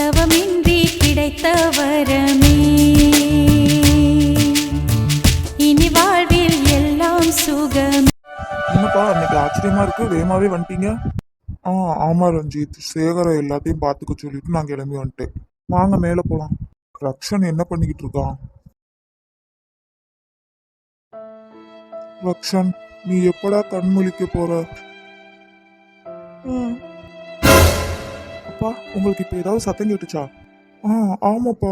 தவமின்றி கிடைத்த வரமே இனி வாழ்வில் எல்லாம் சுகம். என்னப்பா இன்னைக்கு ஆச்சரியமா இருக்கு. வேகமாவே வந்துட்டீங்க. ஆ ஆமா ரஞ்சித். சேகரை எல்லாத்தையும் பார்த்துக்க சொல்லிட்டு நான் கிளம்பி வந்துட்டேன். வாங்க மேல போலாம். ரக்ஷன் என்ன பண்ணிக்கிட்டு இருக்கான்? ரக்ஷன் நீ எப்படா கண் முழிக்க போற? உங்களுக்கு இப்போ ஏதாவது சத்தம் கேட்டுச்சா? ஆ ஆமாப்பா.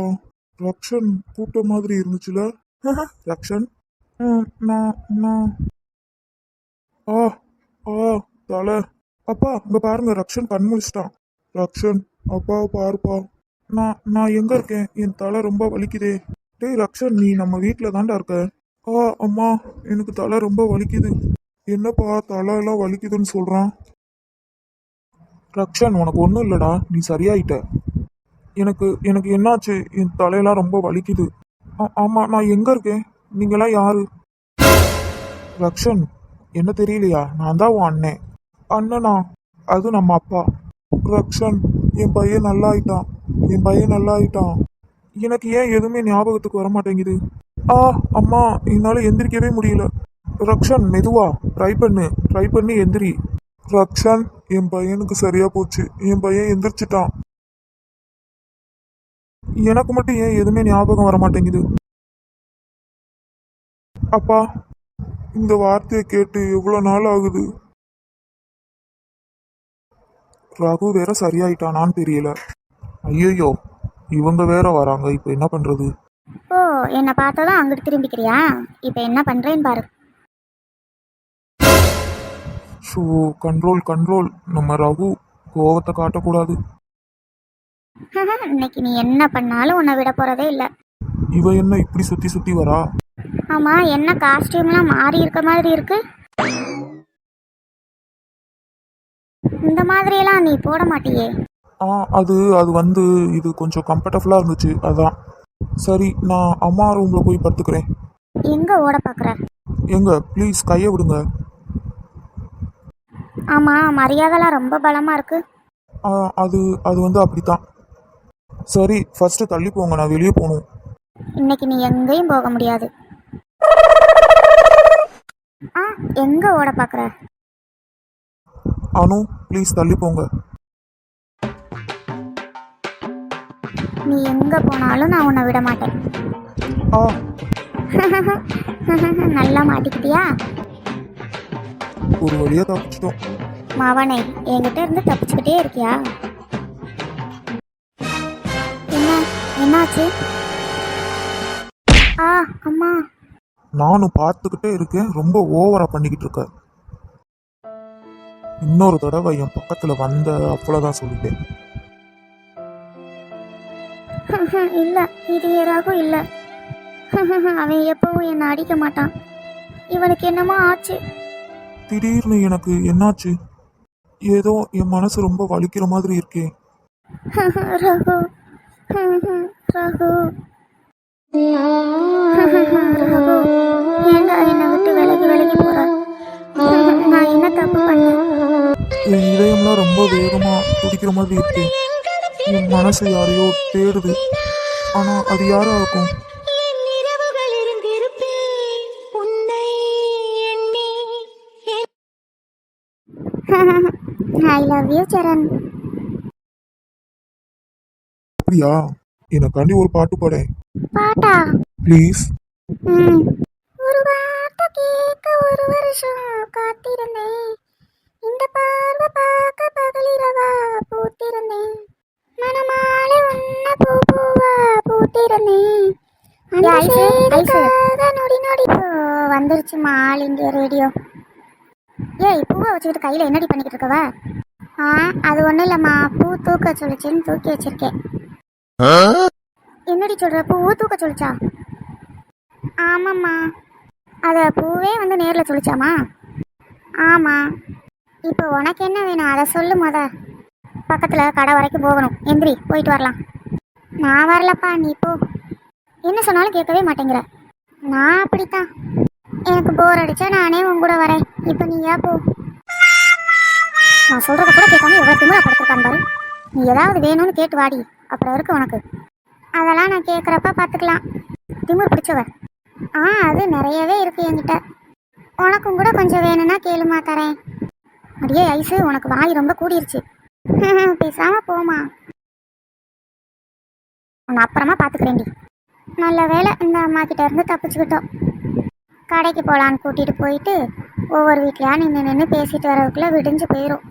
ரக்ஷன் கூப்பிட்ட மாதிரி இருந்துச்சுல? ரக்ஷன்? நான் நான் ஆ ஆ தலை. அப்பா இங்கே பாருங்க ரக்ஷன் கண் முழிச்சிட்டான். ரக்ஷன் அப்பா பாருப்பா. நான் நான் எங்க இருக்கேன்? என் தலை ரொம்ப வலிக்குதே. டேய் ரக்ஷன் நீ நம்ம வீட்டில் தாண்டா இருக்க. ஆ அம்மா எனக்கு தலை ரொம்ப வலிக்குது. என்னப்பா தலை எல்லாம் வலிக்குதுன்னு சொல்கிறான் ரக்ஷன் உனக்கு ஒன்றும் இல்லைடா. நீ சரியாயிட்ட. எனக்கு எனக்கு என்னாச்சு? என் தலையெல்லாம் ரொம்ப வலிக்குது. ஆ- ஆமா நான் எங்க இருக்கேன்? நீங்களாம் யாரு? ரக்ஷன் என்ன தெரியலையா? நான் தான் உன் அண்ணன். அண்ணனா? அது நம்ம அப்பா. ரக்ஷன் என் பையன் நல்லா ஆயிட்டான் என் பையன் நல்லா ஆயிட்டான் எனக்கு ஏன் எதுவுமே ஞாபகத்துக்கு வர மாட்டேங்குது ஆ அம்மா என்னால எந்திரிக்கவே முடியல. ரக்ஷன் மெதுவா ட்ரை பண்ணு. ட்ரை பண்ணி எந்திரி. ரக்ஷன் என் பையனுக்கு சரியா போச்சு. என் பையன் எந்திரிச்சிட்டான். எனக்கு மட்டும் ஏன் எதுவுமே ஞாபகம் வர மாட்டேங்குது? அப்பா இந்த வார்த்தையை கேட்டு எவ்வளோ நாள் ஆகுது? ரகு வேற சரியாயிட்டானான்னு தெரியல. ஐயோ இவங்க வேற வராங்க. இப்போ என்ன பண்றது? ஓ என்னை பார்த்ததும் அங்கிட்டு திரும்பிக்கிறியா? இப்போ என்ன பண்றேன்னு பாரு. ஷோ கண்ட்ரோல் கண்ட்ரோல் நம்ம ரகு கோவத்தை காட்டக்கூடாது. இன்னைக்கு நீ என்ன பண்ணாலும் உன்னை விட போகிறதே இல்லை. இவ என்ன இப்படி சுத்தி சுத்தி வரா? ஆமாம் என்ன காஸ்டியூம்லாம் மாறி இருக்க மாதிரி இருக்கு? இந்த மாதிரியெல்லாம் நீ போட மாட்டியே. ஆ அது அது வந்து இது கொஞ்சம் கம்ஃபர்டபுளாக இருந்துச்சு அதான். சரி நான் அம்மா ரூமில் போய் படுத்துக்கிறேன். எங்கே ஓட பார்க்குற எங்க ப்ளீஸ் கையை விடுங்க. ஆமாம் மரியாதைலாம் ரொம்ப பலமாக இருக்கு. ஆ, அது அது வந்து அப்படித்தான். சரி ஃபர்ஸ்ட் தள்ளி போங்க நான் வெளியே போகணும். இன்னைக்கு நீ எங்கேயும் போக முடியாது. ஆ எங்கே ஓட பார்க்குற அனு ப்ளீஸ் தள்ளி போங்க. நீ எங்கே போனாலும் நான் உன்னை விட மாட்டேன். ஆ. நல்லா மாட்டிக்கிட்டியா? ஒரு வழியா தப்பிச்சிட்டோம். மவனே என்கிட்ட இருந்து தப்பிச்சுக்கிட்டே இருக்கியா? என்ன என்னாச்சு? ஆ அம்மா. நானும் பார்த்துக்கிட்டே இருக்கேன் ரொம்ப ஓவரா பண்ணிக்கிட்டு இருக்க. இன்னொரு தடவை என் பக்கத்துல வந்த அவ்வளவுதான் சொல்லிட்டேன். இல்லை இது யாராகும் இல்லை. அவன் எப்பவும் என்னை அடிக்க மாட்டான். இவனுக்கு என்னமோ ஆச்சு. திடீர்னு எனக்கு என்னாச்சு? ஏதோ என் மனசு ரொம்ப வலிக்கிற மாதிரி இருக்கே. ரகு ரகு ரகு. ஏண்டா என்னை விட்டு விலகி விலகி போற? நான் என்ன தப்பு பண்ணேன்? என் இதயம்லாம் ரொம்ப வேகமா துடிக்கிற மாதிரி இருக்கே. என் மனசு யாரையோ தேடுது. ஆனா அது யாரா இருக்கும்? இருந்திருப்பேன். உன்னை எண்ணி ஐ லவ் யூ சரண் அப்படியா? எனக்காண்டி ஒரு பாட்டு பாடேன் பாட்டா? ப்ளீஸ் ம். ஒரு வார்த்தை கேட்க ஒரு வருஷம் காத்திருந்தேன். இந்த பார்வை பார்க்க பகலிரவா பூத்திருந்தேன். மனமாலை உன்ன பூ பூவா பூத்திருந்தேன். அந்த சேருக்காக நொடி நொடி ஆல் இந்தியா ரேடியோ. ஏய் பூவை வச்சுக்கிட்டு கையில் என்னடி பண்ணிக்கிட்டு இருக்கவ? ஆ அது ஒன்றும் இல்லைம்மா. பூ தூக்க சொல்லிச்சுன்னு தூக்கி வச்சிருக்கேன். என்னடி சொல்கிற பூ தூக்க சொல்லிச்சா? ஆமாம்மா. அதை பூவே வந்து நேரில் சொல்லிச்சாமா ஆமாம் இப்போ உனக்கு என்ன வேணும்? அதை சொல்லு முத. பக்கத்தில் கடை வரைக்கும் போகணும். எந்திரி போயிட்டு வரலாம். நான் வரலப்பா நீ போ. என்ன சொன்னாலும் கேட்கவே மாட்டேங்கிற. நான் அப்படித்தான். எனக்கு போர் அடிச்சா நானே உன் கூட வரேன். இப்போ நீ ஏன் போ. நான் சொல்கிறத கூட கேட்காம எவ்வளோ திமுறை படுத்துருக்கான் பாரு. நீ ஏதாவது வேணும்னு கேட்டு வாடி. அப்புறம் இருக்கு உனக்கு. அதெல்லாம் நான் கேட்குறப்ப பார்த்துக்கலாம் திமிர் பிடிச்சவ. ஆ அது நிறையவே இருக்கு என்கிட்ட. உனக்கும் கூட கொஞ்சம் வேணும்னா கேளுமா தரேன். அடியே ஐஸு உனக்கு வாய் ரொம்ப கூடிருச்சு. பேசாம போமா உன்னை அப்புறமா பார்த்துக்கிறேன்டி நல்ல வேளை இந்த அம்மா கிட்ட இருந்து தப்பிச்சுக்கிட்டோம். கடைக்கு போகலான்னு கூட்டிட்டு போயிட்டு ஒவ்வொரு வீட்லயா நின்று நின்று பேசிட்டு வரதுக்குள்ள விடிஞ்சு போயிடும்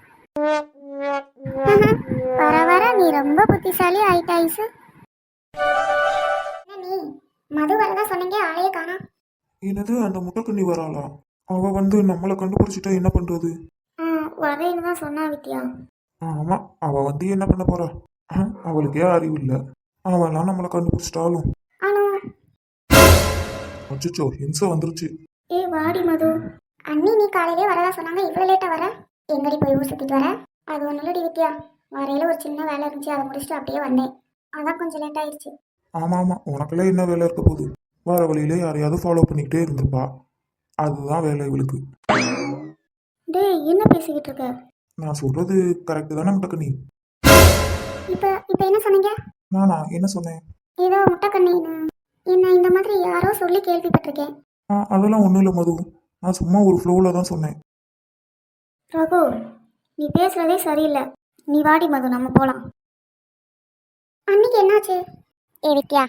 வர வர நீ ரொம்ப புத்திசாலி ஆயிட்ட ஐசு. நீ? மது வரதா சொன்னீங்க ஆளையே காணா. என்னது அந்த முட்டைக்கண்ணி வராளா? அவ வந்து நம்மளை கண்டுபிடிச்சிட்டா என்ன பண்றது? வரேன்னு தான் சொன்னா வித்யா. ஆமா அவ வந்து என்ன பண்ண போறா? அவளுக்கே அறிவு இல்ல. அவெல்லாம் நம்மளை கண்டுபிடிச்சிட்டாலும். அச்சோ ஹிம்சை வந்துருச்சு. ஏ வாடி மது. அண்ணி நீ காலையிலே வரதா சொன்னாங்க இவ்வளோ லேட்டாக வர? எங்கடி போய் ஊர் சுற்றிட்டு வர? அது ஒன்றும் வித்யா. வரையில ஒரு சின்ன வேலை இருந்துச்சு அதை முடிச்சுட்டு அப்படியே வந்தேன். அதான் கொஞ்சம் லேட் ஆயிடுச்சு. ஆமா ஆமா உனக்கெல்லாம் என்ன வேலை இருக்க போகுது? வர வழியில யாரையாவது ஃபாலோ பண்ணிக்கிட்டே இருந்திருப்பா. அதுதான் வேலை இவளுக்கு. டேய் என்ன பேசிக்கிட்டு இருக்க? நான் சொல்றது கரெக்டு தானே முட்டைக்கண்ணி? இப்போ இப்போ என்ன சொன்னீங்க? நானா என்ன சொன்னேன்? ஏதோ முட்டைக்கண்ணின்னு. என்ன இந்த மாதிரி யாரோ சொல்லி கேள்விப்பட்டிருக்கேன். ஆ அதெல்லாம் ஒன்றும் இல்லை மது. நான் சும்மா ஒரு ஃப்ளோவில் தான் சொன்னேன். ரகு நீ பேசுறதே சரியில்லை. நீ வாடி மது நம்ம போகலாம் அன்னைக்கு என்னாச்சு? ஏ வித்யா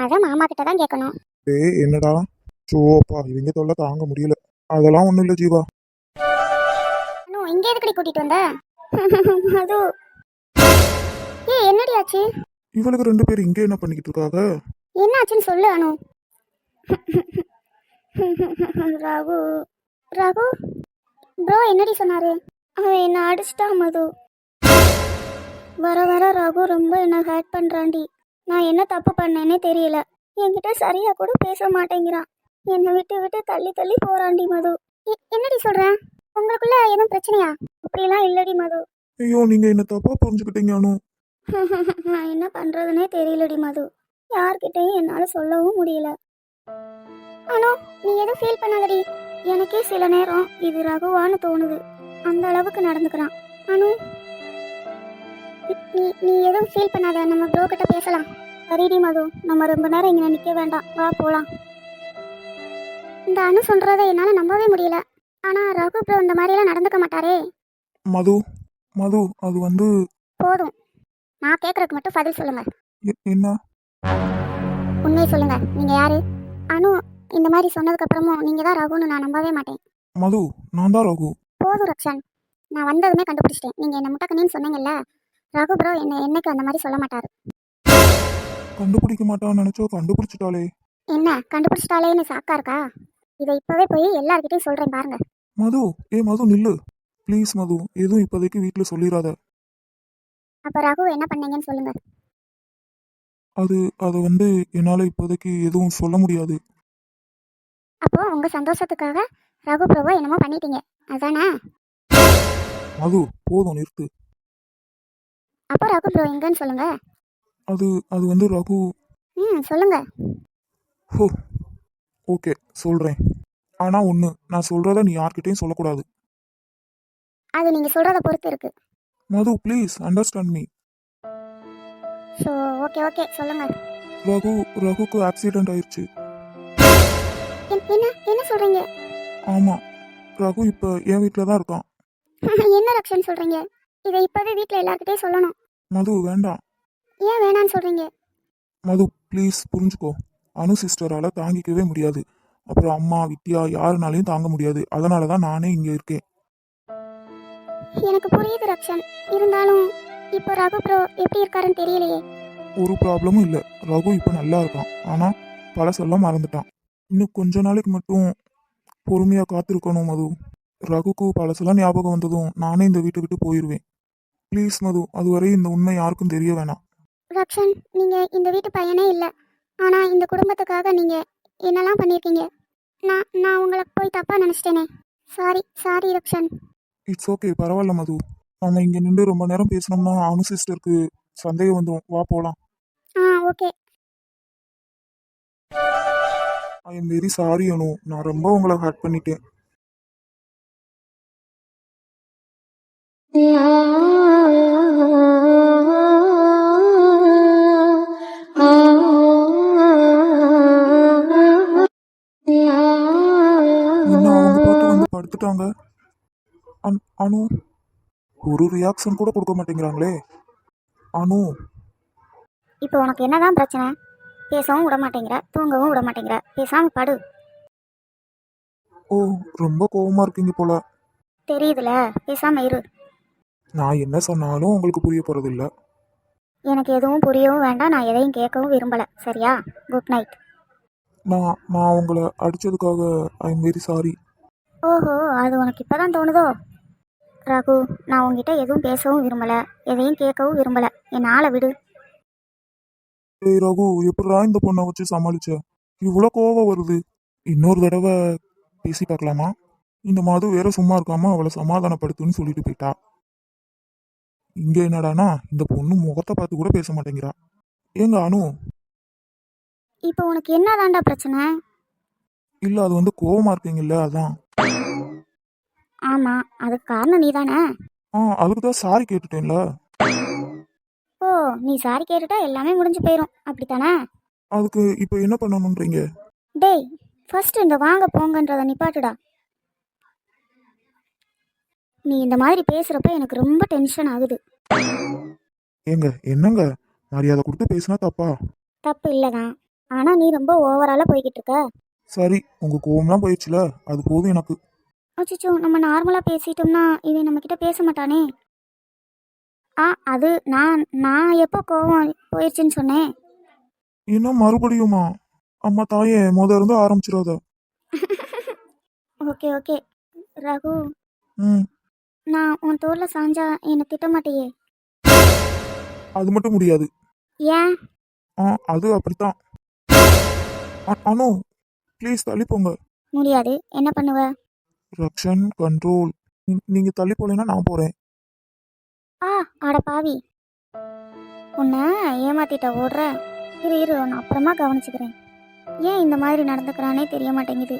அதான் மாமா கிட்ட தான் கேட்கணும் ஏய் என்னடா? சோப்பா இவங்க தொல்லை தாங்க முடியல. அதெல்லாம் ஒன்றும் இல்லை ஜீவா. அனு இங்கே எதுக்கடி கூட்டிட்டு வந்த? அது ஏ என்னடி ஆச்சு? இவளுக்கு ரெண்டு பேர் இங்கே என்ன பண்ணிக்கிட்டு இருக்காங்க? என்ன ஆச்சுன்னு சொல்லு அனு. ரகு ரகு? ப்ரோ என்னடி சொன்னாரு? அவன் என்ன அடிச்சிட்டான் மது. வர வர ரகு ரொம்ப என்ன ஹேட் பண்றான்டி. நான் என்ன தப்பு பண்ணேனே தெரியல. என்கிட்ட சரியா கூட பேச மாட்டேங்கிறான். என்னை விட்டு விட்டு தள்ளி தள்ளி போறான்டி மது. என்னடி சொல்ற? உங்களுக்குள்ள எதுவும் பிரச்சனையா? அப்படியெல்லாம் இல்லடி மது. ஐயோ நீங்க என்ன தப்பா புரிஞ்சுக்கிட்டீங்க அனு. நான் என்ன பண்றதுனே தெரியலடி மது. யார்கிட்டயும் என்னால சொல்லவும் முடியல. ஆனா நீ எதுவும் ஃபீல் பண்ணாதடி. எனக்கே சில நேரம் இது ரகுவான்னு தோணுது. அந்த அளவுக்கு நடந்துக்கிறான். அனு நீ நீ எதுவும் ஃபீல் பண்ணாத. நம்ம ப்ரோ கிட்ட பேசலாம். சரிடி மது. நம்ம ரொம்ப நேரம் இங்கே நிற்க வேண்டாம். வா போலாம். இந்த அனு சொல்றதை என்னால் நம்பவே முடியல. ஆனா ரகு ப்ரோ இந்த மாதிரிலாம் நடந்துக்க மாட்டாரே. மது மது அது வந்து போதும். நான் கேட்கறதுக்கு மட்டும் பதில் சொல்லுங்க. எ- என்ன? உண்மையை சொல்லுங்க. நீங்க யாரு? அனு இந்த மாதிரி சொன்னதுக்கு அப்புறமும் நீங்க தான் ரகுன்னு நான் நம்பவே மாட்டேன். மது நான் தான் ரகு. போதும் ரக்ஷன். நான் வந்ததுமே கண்டுபிடிச்சிட்டேன். நீங்க என்ன முட்டக்கண்ணின்னு சொன்னீங்கல்ல? ரகு ப்ரோ என்ன என்னைக்கு அந்த மாதிரி சொல்ல மாட்டாரு. கண்டுபிடிக்க மாட்டான்னு நினைச்சோ கண்டுபிடிச்சிட்டாளே. என்ன? கண்டுபிடிச்சிட்டாலேன்னு சாக்கா இருக்கா? இதை இப்பவே போய் எல்லார்கிட்டயும் சொல்றேன் பாருங்க. மது ஏ மது நில்லு. ப்ளீஸ் மது எதுவும் இப்போதைக்கு வீட்டில் சொல்லிடாத அப்ப ரகு என்ன பண்ணீங்கன்னு சொல்லுங்க. அது அது வந்து என்னால் இப்போதைக்கு எதுவும் சொல்ல முடியாது. அப்போ உங்க சந்தோஷத்துக்காக ரகு ப்ரோவை என்னமோ பண்ணிட்டீங்க. அதானே? மது போதும் நிறுத்து. அப்போ ரகு ப்ரோ எங்கன்னு சொல்லுங்க. அது அது வந்து ரகு. ம் சொல்லுங்க. ஹோ ஓகே சொல்கிறேன் ஆனால் ஒன்று நான் சொல்கிறத நீ யார்கிட்டயும் சொல்லக்கூடாது. அது நீங்க சொல்றத பொறுத்து இருக்கு. Madhu please understand me. So okay okay சொல்லுங்க. ரகு ரகுக்கு ஆக்சிடென்ட் ஆயிடுச்சு என்- என்ன என்ன சொல்றீங்க? ஆமாம் ரகு இப்போ என் வீட்டில் தான் இருக்கான். என்ன ரக்ஷன் சொல்றீங்க? இதை இப்பவே வீட்ல எல்லார்கிட்டயும் சொல்லணும். மது வேண்டாம். ஏன் வேணான்னு சொல்றீங்க? மது ப்ளீஸ் புரிஞ்சுக்கோ. அனு சிஸ்டரால் தாங்கிக்கவே முடியாது. அப்புறம் அம்மா வித்யா யாருனாலையும் தாங்க முடியாது. அதனால தான் நானே இங்கே இருக்கேன். எனக்கு புரியுது ரக்ஷன். இருந்தாலும் இப்போ ரகு ப்ரோ எப்படி இருக்காருன்னு தெரியலையே. ஒரு ப்ராப்ளமும் இல்லை. ரகு இப்போ நல்லா இருக்கான். ஆனால் பழசெல்லாம் மறந்துட்டான். இன்னும் கொஞ்ச நாளைக்கு மட்டும் பொறுமையாக காத்திருக்கணும் மது. ரகுக்கு பழசெல்லாம் ஞாபகம் வந்ததும் நானே இந்த வீட்டை விட்டு போயிடுவேன் ப்ளீஸ் மது அதுவரை இந்த உண்மை யாருக்கும் தெரிய வேணாம். ரக்ஷன் நீங்க இந்த வீட்டு பையனே இல்லை. ஆனா இந்த குடும்பத்துக்காக நீங்க என்னெல்லாம் பண்ணியிருக்கீங்க நான் நான் உங்களை போய் தப்பா நினைச்சிட்டேனே. Sorry sorry Rakshan. It's okay பரவாயில்ல மது. ஆனால் இங்கே நின்று ரொம்ப நேரம் பேசணும்னா அனு சிஸ்டருக்கு சந்தேகம் வந்துடும் வா போகலாம் okay I am very sorry Anu நான் ரொம்ப உங்களை ஹர்ட் பண்ணிட்டேன் என்ன அவங்க பாட்டு படுத்துட்டாங்க அனு ஒரு ரியாக்ஷன் கூட கொடுக்க மாட்டேங்கிறாங்களே. அனு. இப்போ உனக்கு என்னதான் பிரச்சனை? பேசவும் விட மாட்டேங்கிற தூங்கவும் விட மாட்டேங்கிற. பேசாம படு. ஓ ரொம்ப கோவமா இருக்கீங்க போல. தெரியுதுல பேசாம இரு. நான் என்ன சொன்னாலும் உங்களுக்கு புரிய போறது இல்ல எனக்கு எதுவும் புரியவும் வேண்டாம் நான் எதையும் கேட்கவும் விரும்பல. சரியா? குட் நைட் நான் நான் உங்களை அடிச்சதுக்காக ஐ எம் வெரி சாரி ஓஹோ அது உனக்கு இப்பதான் தோணுதோ? ரகு நான் உன்கிட்ட எதுவும் பேசவும் விரும்பல. எதையும் கேட்கவும் விரும்பல. என் ஆளை விடு. ஏய் ரகு எப்படிடா இந்த பொண்ணை வச்சு சமாளிச்ச? இவ்வளோ கோவம் வருது. இன்னொரு தடவை பேசி பார்க்கலாமா? இந்த மது வேற சும்மா இருக்காம அவளை சமாதானப்படுத்துன்னு சொல்லிட்டு போயிட்டா. இங்க என்னடானா இந்த பொண்ணு முகத்தை பார்த்து கூட பேச மாட்டேங்கிறா. ஏங்க அனு? இப்போ உனக்கு என்னதான்டா பிரச்சனை? இல்ல அது வந்து கோவமா இருக்கீங்கல்ல அதான். ஆமா அதுக்கு காரணம் நீ தானே ஆ அதுக்கு தான் சாரி கேட்டுட்டேன்ல. ஓ நீ சாரி கேட்டுட்டா எல்லாமே முடிஞ்சு போயிடும் அப்படித்தானே? அதுக்கு இப்போ என்ன பண்ணணுன்றீங்க டேய் ஃபர்ஸ்ட் இந்த வாங்க போங்கன்றத நிப்பாட்டுடா. நீ இந்த மாதிரி பேசுறப்ப எனக்கு ரொம்ப டென்ஷன் ஆகுது. ஏங்க என்னங்க? மரியாதை கொடுத்து பேசினா தப்பா? தப்பு இல்லைதான் ஆனா நீ ரொம்ப ஓவராலா போய்கிட்டு இருக்க. சரி உங்க கோவம்லாம் போயிடுச்சுல? அது போதும் எனக்கு. அச்சோ நம்ம நார்மலா பேசிட்டோம்னா இவன் நம்ம கிட்ட பேச மாட்டானே. ஆ அது நான் நான் எப்போ கோவம் போயிடுச்சுன்னு சொன்னேன்? என்ன மறுபடியுமா? அம்மா தாயே முத இருந்து ஆரம்பிச்சிடாத. Okay okay. ரகு. ம். நான் உன் தோல்ல சாஞ்சா என்னை திட்ட மாட்டியே? அது மட்டும் முடியாது. ஏன்? ஆ அது அப்படித்தான். அ- அனு ப்ளீஸ் தள்ளி போங்க. முடியாது. என்ன பண்ணுவ? ரக்ஷன் கண்ட்ரோல் நீங்க தள்ளி போலேன்னா நான் போறேன். ஆ அட பாவி. உன்னை ஏமாத்திட்ட ஓடுற? இரு இரு நான் அப்புறமா கவனிச்சுக்கிறேன். ஏன் இந்த மாதிரி நடந்துக்கிறானே தெரிய மாட்டேங்குது.